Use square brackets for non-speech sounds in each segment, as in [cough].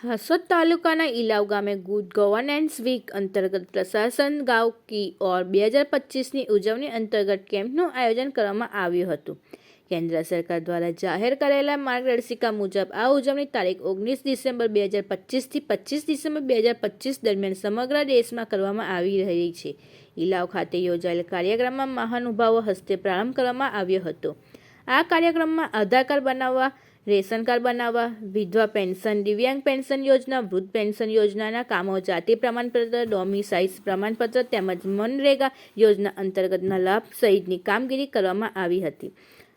હાસોદ તાલુકાના ઇલાવ ગામે good governance week અંતર્ગત પ્રશાસન ગાંવ કી ઓર બે હજાર પચીસની ઉજવણી અંતર્ગત કેમ્પનું આયોજન કરવામાં આવ્યું હતું. કેન્દ્ર સરકાર દ્વારા જાહેર કરેલા માર્ગદર્શિકા મુજબ આ ઉજવણી તારીખ ઓગણીસ ડિસેમ્બર બે હજાર પચીસથી પચીસ ડિસેમ્બર બે હજાર પચીસ દરમિયાન સમગ્ર દેશમાં કરવામાં આવી રહી છે. ઇલાવ ખાતે યોજાયેલ કાર્યક્રમમાં મહાનુભાવો હસ્તે પ્રારંભ કરવામાં આવ્યો હતો. આ કાર્યક્રમમાં આધાર કાર્ડ બનાવવા રેશન કાર્ડ બનાવવા, વિધવા પેન્શન, દિવ્યાંગ પેન્શન યોજના, વૃદ્ધ પેન્શન યોજનાના કામો, જાતિ પ્રમાણપત્ર ડોમિસાઇઝ પ્રમાણપત્ર તેમજ મનરેગા યોજના અંતર્ગતના લાભ સહિતની કામગીરી કરવામાં આવી હતી.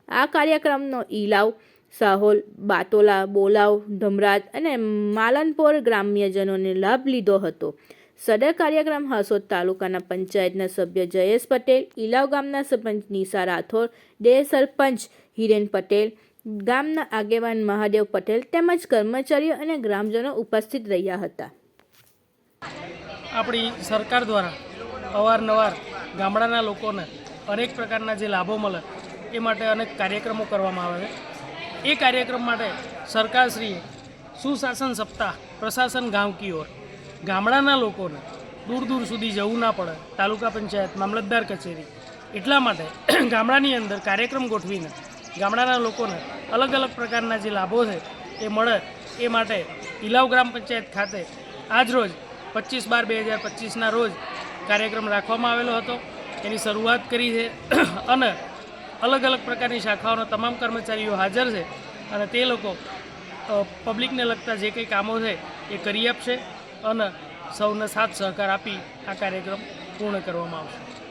આ કાર્યક્રમનો ઈલાવ, સાહોલ બાતોલા બોલાવ, ધમરાજ અને માલનપોર ગ્રામ્યજનોને લાભ લીધો હતો. સદર કાર્યક્રમ હાસોદ તાલુકાના પંચાયતના સભ્ય જયેશ પટેલ ઇલાવ ગામના સરપંચ નિશા રાઠોડ, દેહ સરપંચ હિરેન પટેલ ગામના આગેવાન મહાદેવ પટેલ તેમજ કર્મચારીઓ અને ગ્રામજનો ઉપસ્થિત રહ્યા હતા. આપણી સરકાર દ્વારા અવારનવાર ગામડાના લોકોને અનેક પ્રકારના જે લાભો મળે એ માટે અનેક કાર્યક્રમો કરવામાં આવે છે. એ કાર્યક્રમ માટે સરકારશ્રીએ સુશાસન સપ્તાહ, પ્રશાસન ગાંવ કી ઓર ગામડાના લોકોને દૂર દૂર સુધી જવું ના પડે, તાલુકા પંચાયત, મામલતદાર કચેરી, એટલા માટે [clears throat] ગામડાની અંદર કાર્યક્રમ ગોઠવીને ગામડાના લોકોને અલગ અલગ પ્રકારના જે લાભો છે એ મળે એ માટે ઇલાવ ગ્રામ પંચાયત ખાતે આજરોજ પચીસ બાર બે હજાર પચીસના રોજ કાર્યક્રમ રાખવામાં આવેલો હતો. એની શરૂઆત કરી છે [clears throat] અને અલગ અલગ પ્રકારની શાખાઓના તમામ કર્મચારીઓ હાજર છે અને તે લોકો પબ્લિકને લગતા જે કંઈ કામો છે એ કરી આપશે અને સૌને સાથ સહકાર આપી આ કાર્યક્રમ પૂર્ણ કરવામાં આવશે.